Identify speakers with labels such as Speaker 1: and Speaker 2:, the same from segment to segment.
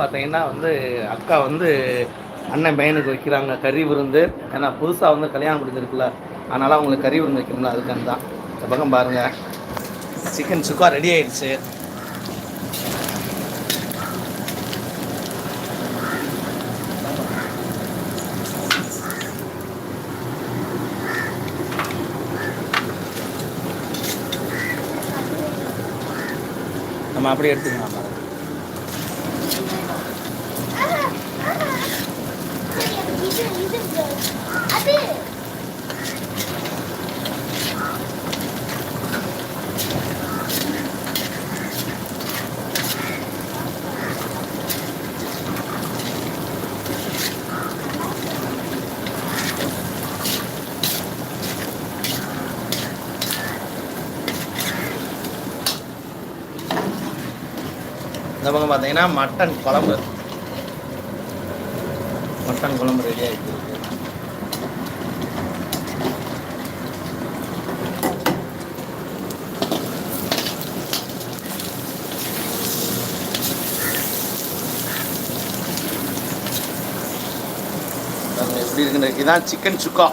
Speaker 1: பார்த்தீங்கன்னா வந்து அக்கா வந்து அண்ணன் பையனுக்கு வைக்கிறாங்க கறி விருந்து. ஏன்னா புதுசாக வந்து கல்யாணம் முடிஞ்சிருக்குல்ல. அதனால் அவங்களுக்கு கறி விருந்து வைக்கணும்ல அதுக்கான தான் இந்த பக்கம் பாருங்கள் சிக்கன் சுக்கா ரெடி ஆயிடுச்சு. நம்ம அப்படியே எடுத்துக்கலாம். இந்த பக்கம் பார்த்தீங்கன்னா மட்டன் குழம்பு. மட்டன் குழம்பு ரெடி ஆகிட்டு இருக்கு. எப்படி இருக்குன்னு இதான் சிக்கன் சுக்கா.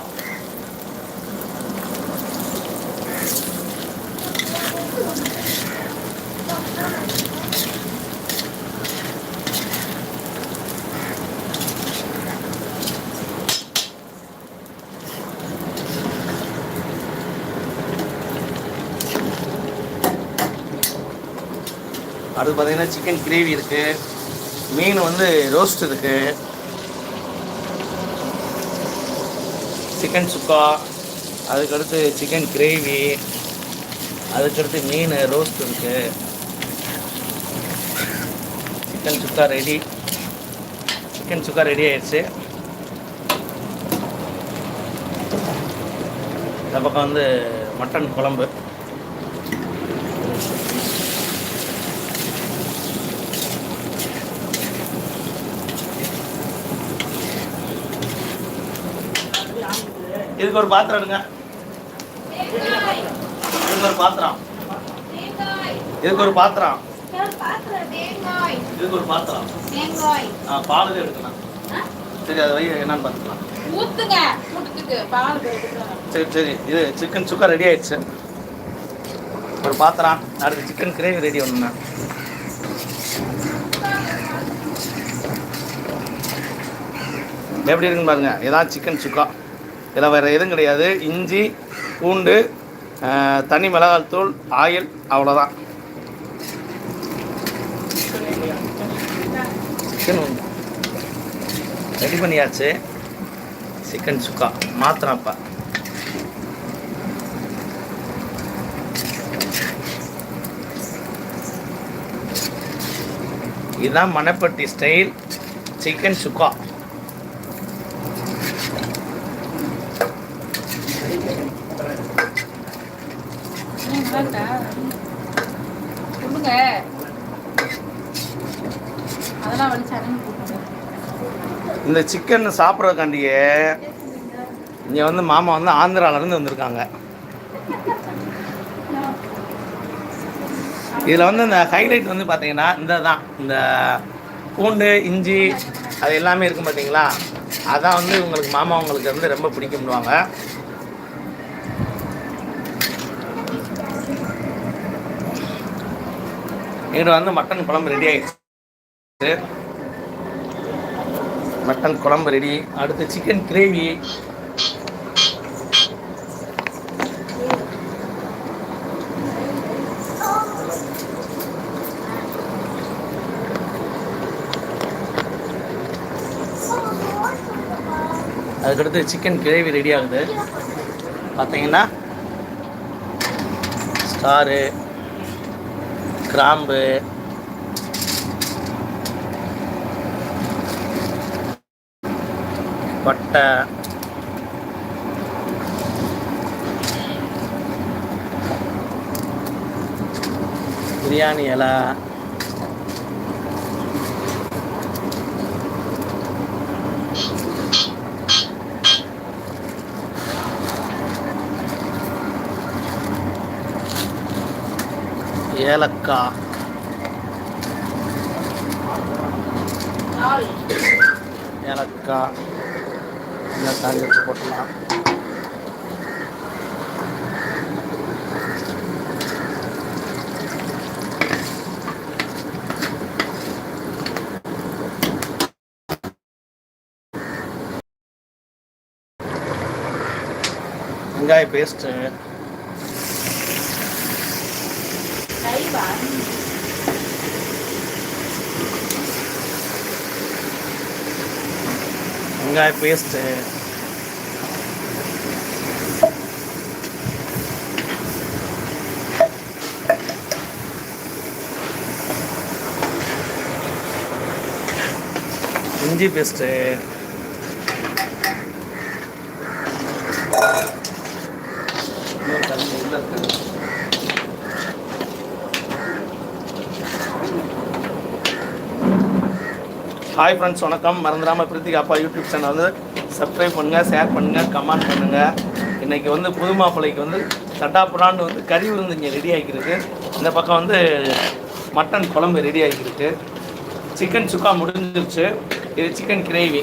Speaker 1: அடுத்து பார்த்தீங்கன்னா சிக்கன் கிரேவி இருக்கு. மீன் வந்து ரோஸ்ட் இருக்கு. சிக்கன் சுக்கா அதுக்கடுத்து சிக்கன் கிரேவி அதுக்கடுத்து மீன் ரோஸ்ட் இருக்கு. Chicken sukka ready chicken sukka ready ஆயிடுச்சு. இந்த பக்கம் வந்து மட்டன் குழம்பு. இதுக்கு ஒரு பாத்திரம் எடுங்க. இதுக்கு ஒரு பாத்திரம். இதுக்கு ஒரு பாத்திரம். இதுக்கு ஒரு பாத்திரம். ஆ பால் எடுக்கலாம். சரி அதை வை என்னன்னு பார்த்துக்கலாம். சரி சரி. இது சிக்கன் சுக்கா ரெடி ஆயிடுச்சு. ஒரு பாத்திரம் அடுத்து சிக்கன் கிரேவி ரெடி ஒன்றுண்ணா எப்படி இருக்குன்னு பாருங்க. இதான் சிக்கன் சுக்கா. இதில் வேறு எதுவும் கிடையாது. இஞ்சி பூண்டு தனி மிளகாய் தூள் ஆயில் அவ்வளோதான் சிக்கன் ரெடி பண்ணியாச்சு. சிக்கன் சுக்கா. மாத்திரப்பா. இதுதான் மணப்பட்டி ஸ்டைல் சிக்கன் சுக்கா.
Speaker 2: சொல்லுங்க அதெல்லாம் வந்து
Speaker 1: இந்த சிக்கன் சாப்பிட்றதுக்காண்டியே இங்கே வந்து மாமா வந்து ஆந்திராவிலேருந்து வந்திருக்காங்க. இதில் வந்து இந்த ஹைலைட் வந்து பார்த்தீங்கன்னா இந்த தான் இந்த பூண்டு இஞ்சி அது எல்லாமே இருக்கும் பார்த்தீங்களா அதான் வந்து உங்களுக்கு மாமா உங்களுக்கு வந்து ரொம்ப பிடிக்கும்னுவாங்க. இங்கிட்ட வந்து மட்டன் குழம்பு ரெடி ஆயிடுச்சு. மட்டன் குழம்பு ரெடி அடுத்து சிக்கன் கிரேவி அதுக்கடுத்து சிக்கன் கிரேவி ரெடி ஆகுது. பார்த்தீங்கன்னா ஸ்டாரு கிராம்பு. பட்டை. பிரியாணி இலை. ஏலக்காய்.
Speaker 2: நாலு
Speaker 1: ஏலக்காய். இந்த போட்டலாம் போட்டுடலாம். வெங்காய பேஸ்ட்டு
Speaker 2: லைவா
Speaker 1: வெங்காய பேஸ்ட்டு இஞ்சி பேஸ்ட்டு ஹாய் ஃப்ரெண்ட்ஸ் வணக்கம். மறந்துடாமல் பிரித்திக் அப்பா யூடியூப் சேனல் வந்து சப்ஸ்கிரைப் பண்ணுங்கள் ஷேர் பண்ணுங்கள் கமெண்ட் பண்ணுங்கள் இன்றைக்கி வந்து புது மாப்பிள்ளைக்கு வந்து சட்டாப்புறான்னு வந்து கறி விருந்து இங்கே ரெடி ஆகிருக்கு இந்த பக்கம் வந்து மட்டன் குழம்பு ரெடி ஆகிருக்கு சிக்கன் சுக்கா முடிஞ்சிருச்சு. இது சிக்கன் கிரேவி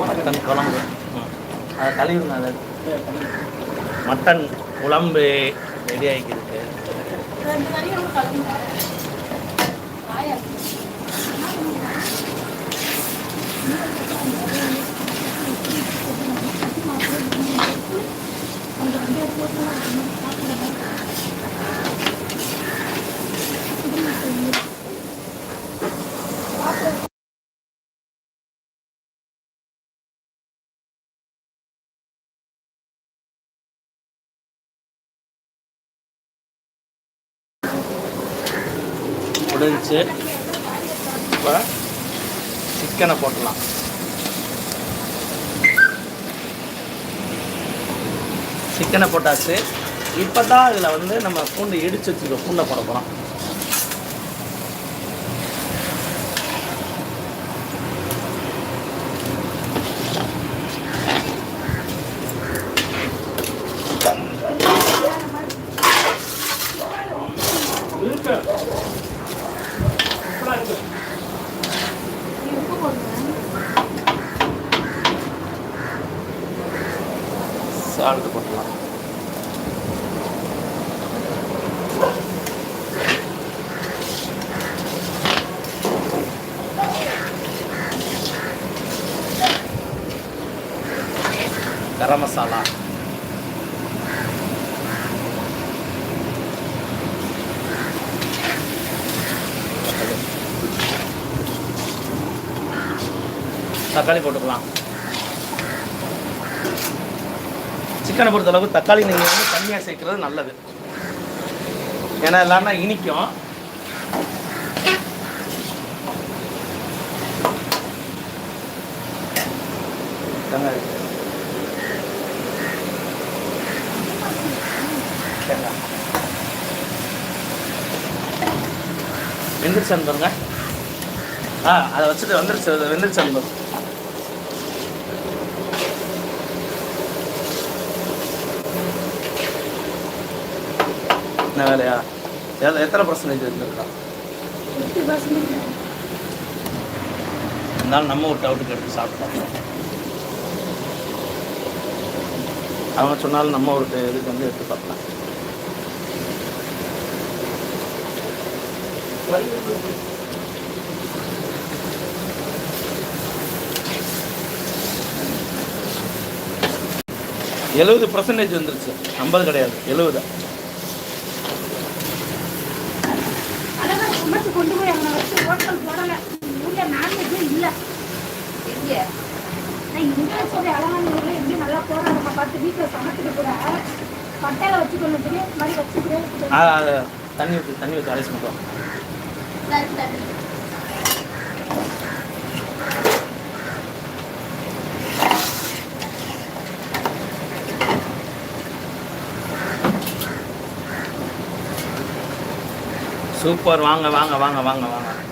Speaker 1: மட்டன் குழம்பு அதை கழுவிடுங்க அதை மட்டன் குழம்பு ரெடி ஆகிருக்கு
Speaker 2: ரெண்டு தனியாக ஒன்று கலந்துங்க ஆயா
Speaker 1: முடிஞ்சிச்சு. இப்போ சிக்கனை போட்டலாம் சிக்கனை போட்டாச்சு. இப்போ தான் இதில் வந்து நம்ம பூண்டு இடித்து வச்சுருக்கோம் பூண்டை போட போகிறோம் கரம் மசாலா. தக்காளி போட்டுக்கலாம். சிக்கனை பொறுத்த தக்காளி நீங்கள் வந்து கம்மியாக சேர்க்கறது நல்லது. ஏன்னா எல்லாம்னா இனிக்கும். வெங்காயம். வெந்துருச்சான்னு பாருங்க. ஆ அதை வச்சுட்டு வந்துருச்சு அது வெந்துருச்சான்னு பாருங்க என்ன வேலையா? எத்தனை பர்சன்டேஜ் இருந்திருக்கா இருந்தாலும் நம்ம ஒரு டவுட்டுக்கு எடுத்து சாப்பிட்டோம் அவங்க சொன்னாலும் நம்ம ஒரு இதுக்கு வந்து எடுத்து பார்க்கலாம் எழுபது பர்சன்டேஜ் வந்துருச்சு ஐம்பது கிடையாது எழுபது
Speaker 3: அழகா சமைச்சு கொண்டு போய் அவனை வச்சு ஹோட்டல் போடல ஊர்ல நான்வெஜ்ஜே இல்ல
Speaker 2: எங்கே
Speaker 3: நான் இங்கே சொல்லி அழகான ஊர்ல எப்படி நல்லா போறாங்க நம்ம பார்த்து வீட்டுல சமைச்சிட்டு கூட பட்டையில வச்சுக்கொண்டு மாதிரி வச்சுக்கிறேன்
Speaker 1: ஆ, அது தண்ணி ஊற்றி தண்ணி ஊற்றி அரைச்சி சூப்பர். வாங்க வாங்க வாங்க வாங்க வாங்க.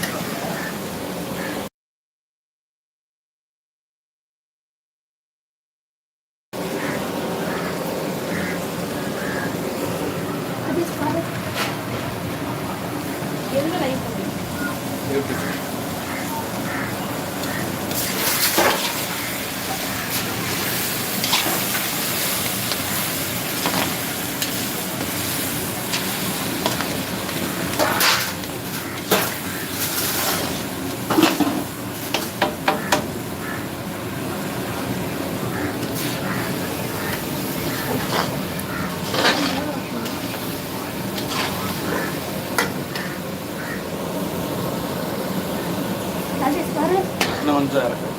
Speaker 1: இன்னும் கொஞ்சம் இருக்கு.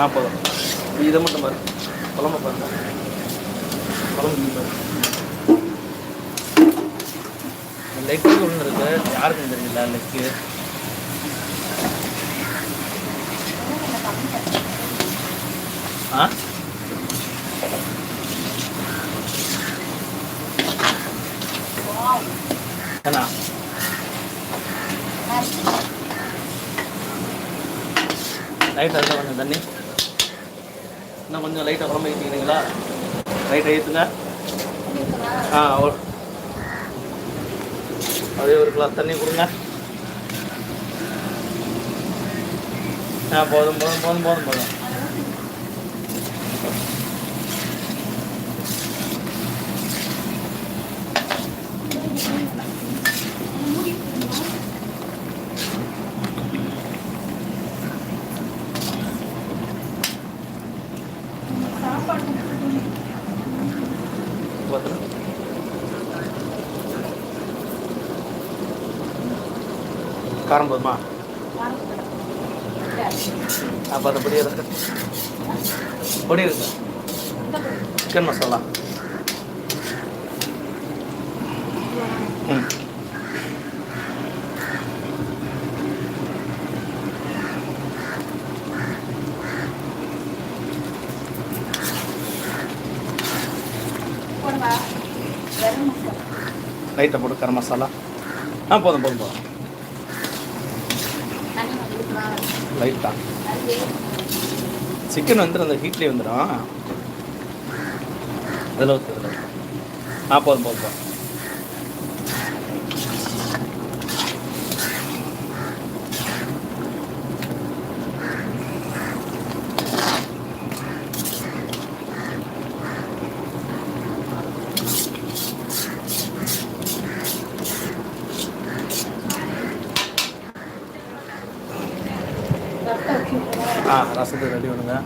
Speaker 1: ஆ போதும். இதை மட்டும் பாருங்க குழம்பு பாருங்க. குழம்பு நீ லெக்கு ஒன்று இருக்கு. யாருக்கும் தெரியல லெக்கு ஆ என்ன லைட் அதில் கொஞ்சம் தண்ணி இன்னும் கொஞ்சம் லைட்டாக குழம்பு ஏற்றிக்கிறீங்களா ஏற்றுங்க ஆ ஒரு- அதே ஒரு கிளாஸ் தண்ணி கொடுங்க. ஆ போதும் போதும் போதும் போதும் போதும். காரம் போதுமா அப்போ அந்த பொடி இருக்கு பொடி இருக்கு சிக்கன் மசாலா. ம் லைட்டை போட்டு கரம் மசாலா. ஆ போதும் போதும் போதும்
Speaker 2: தண்ணி ஊற்றலாம்
Speaker 1: லைட்டாக சிக்கன் வந்துடும் அந்த ஹீட்லேயே வந்துடும் அதில் ஊற்று ஆ போதும் போதும் போதும்
Speaker 2: ரத்தம் வச்சு
Speaker 1: ஆ ரசத்தை ரெடி பண்ணுங்க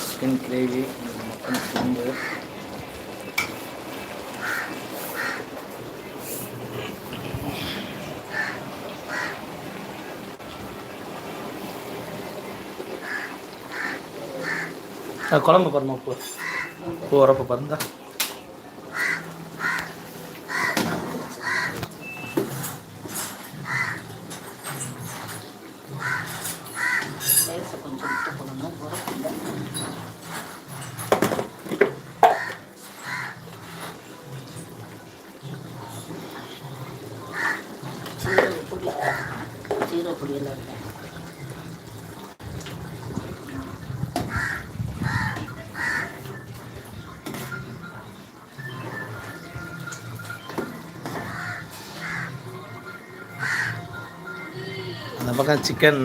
Speaker 1: சிக்கன் கிரேவி மட்டன் குழம்பு அஹ் குழம்பு பாருமா
Speaker 2: போ.
Speaker 1: போகிறப்ப பாருந்தா. சிக்கன்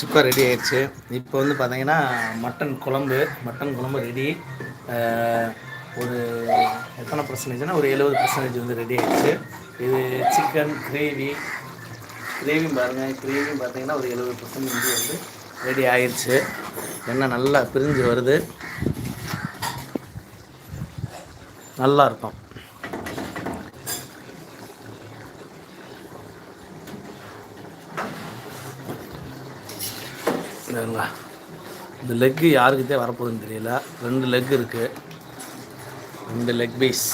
Speaker 1: சுக்கா ரெடி ஆயிடுச்சு. இப்போ வந்து பார்த்தீங்கன்னா மட்டன் குழம்பு மட்டன் குழம்பு ரெடி ஒரு எத்தனை பர்சன்டேஜ்னா ஒரு எழுபது பர்சன்டேஜ் வந்து ரெடி ஆயிடுச்சு. இது சிக்கன் கிரேவி கிரேவியும் பாருங்கள் கிரேவியும் பார்த்தீங்கன்னா ஒரு எழுபது பர்சன்டேஜ் வந்து ரெடி ஆயிடுச்சு. எண்ணெய் நல்லா பிரிஞ்சு வருது. நல்லா இருக்கும். சரிங்களா இந்த லெக்கு யாருக்கிட்டே வரப்போகுதுன்னு தெரியல. ரெண்டு லெக் இருக்குது ரெண்டு லெக் பீஸ்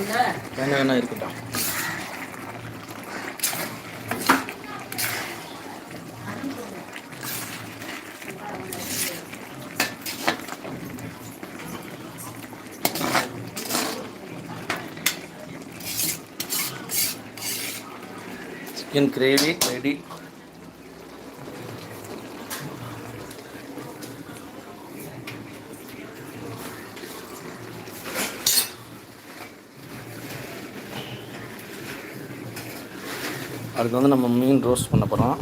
Speaker 1: வேணா வேணா இருக்கட்டும் சிக்கன் கிரேவி ரெடி. அடுத்து வந்து நம்ம மீன் ரோஸ்ட் பண்ண போகிறோம்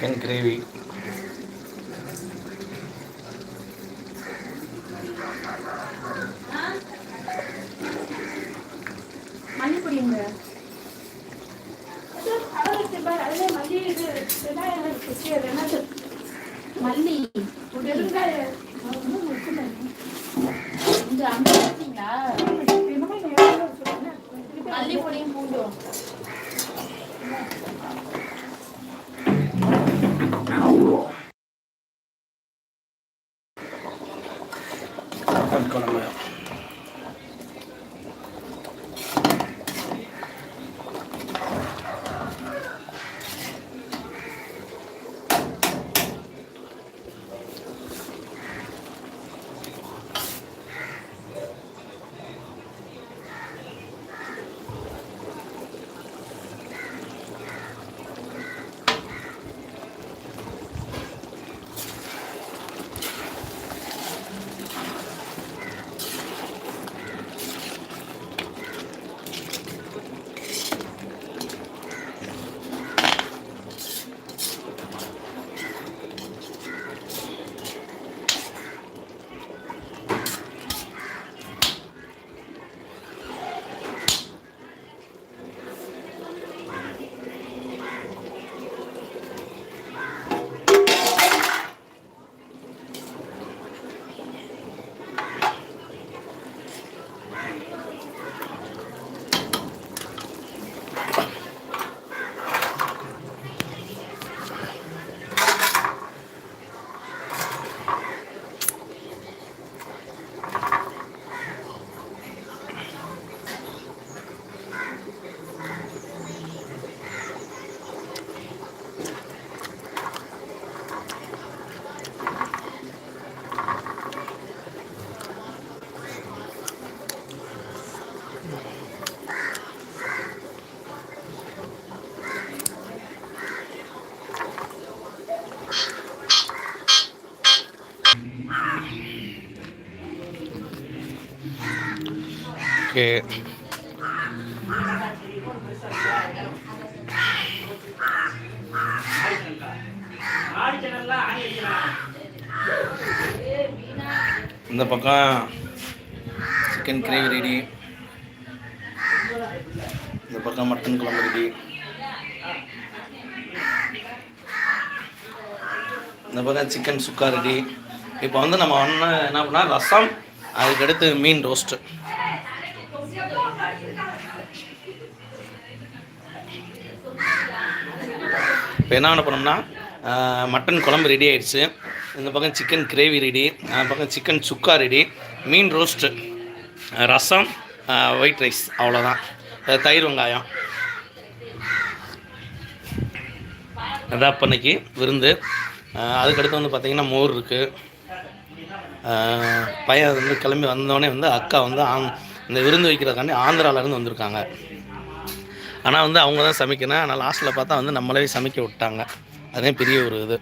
Speaker 1: சிக்கன் கிரேவி ஓகே இந்த பக்கம் சிக்கன் கிரேவி ரெடி இந்த பக்கம் மட்டன் குழம்பு ரெடி இந்த பக்கம் சிக்கன் சுக்கா ரெடி இப்போ வந்து நம்ம ஒன்று என்ன பண்ணால் ரசம் அதுக்கடுத்து மீன் ரோஸ்ட்டு இப்போ என்ன பண்ணோம்னா மட்டன் குழம்பு ரெடி ஆயிடுச்சு. இந்த பக்கம் சிக்கன் கிரேவி ரெடி அந்த பக்கம் சிக்கன் சுக்கா ரெடி மீன் ரோஸ்ட்டு ரசம் ஒயிட் ரைஸ் அவ்வளோதான் தயிர் வெங்காயம். அதான் இப்போ விருந்து. அதுக்கடுத்து வந்து பார்த்திங்கன்னா மோர் இருக்குது பையன் வந்து கிளம்பி வந்தோடனே வந்து அக்கா வந்து ஆந் இந்த விருந்து வைக்கிறதுக்காண்டி ஆந்திராவிலேருந்து வந்திருக்காங்க. ஆனால் வந்து அவங்க தான் சமைக்கணும் ஆனால் லாஸ்ட்டில் பார்த்தா வந்து நம்மளே சமைக்க விட்டாங்க. அதே பெரிய ஒரு இது.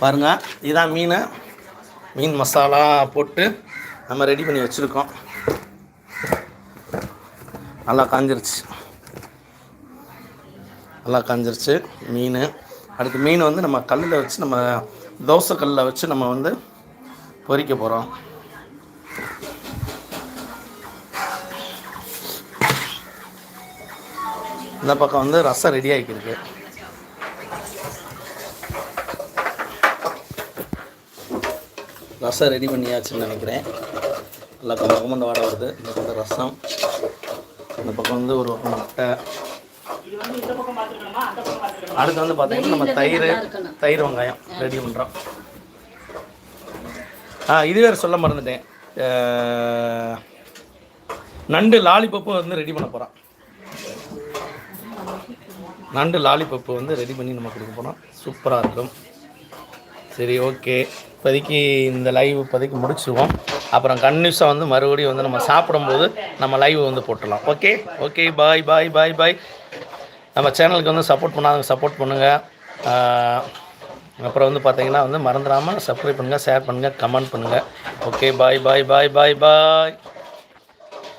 Speaker 1: பாருங்கள் இதுதான் மீன். மீன் மசாலா போட்டு நம்ம ரெடி பண்ணி வச்சுருக்கோம். நல்லா காஞ்சிருச்சு. நல்லா காஞ்சிருச்சு மீன். அடுத்து மீன் வந்து நம்ம கல்லில் வச்சு நம்ம தோசை கல்லில் வச்சு நம்ம வந்து பொறிக்க போகிறோம் இந்த பக்கம் வந்து ரசம் ரெடி ஆகிருக்கு ரசம் ரெடி பண்ணியாச்சுன்னு நினைக்கிறேன். நல்லா கம்மந்த வாடை வருது. இந்த பக்கம் ரசம். இந்த பக்கம் வந்து ஒரு பக்கம் முட்டை. அடுத்து வந்து பார்த்தீங்கன்னா நம்ம தயிர் தயிர் வெங்காயம் ரெடி பண்ணுறோம் ஆ இது வேறு சொல்ல மறந்துட்டேன். நண்டு லாலிபப்பும் வந்து ரெடி பண்ண போகிறோம் நண்டு லாலிபப்பு வந்து ரெடி பண்ணி நம்ம கொடுக்க போகிறோம் சூப்பராக இருக்கும். சரி ஓகே. இப்போதைக்கு இந்த லைவ் இப்போதைக்கு முடிச்சுருவோம். அப்புறம் கன்னியூஸாக வந்து மறுபடியும் வந்து நம்ம சாப்பிடும்போது நம்ம லைவ் வந்து போட்டுடலாம். ஓகே ஓகே பாய் பாய் பாய் பாய் நம்ம சேனலுக்கு வந்து சப்போர்ட் பண்ணாதவங்க சப்போர்ட் பண்ணுங்கள் அப்புறம் வந்து பார்த்தீங்கன்னா வந்து மறந்துடாமல் சப்ஸ்கிரைப் பண்ணுங்கள் ஷேர் பண்ணுங்கள் கமெண்ட் பண்ணுங்கள் ஓகே பாய் பாய் பாய் பாய் பாய்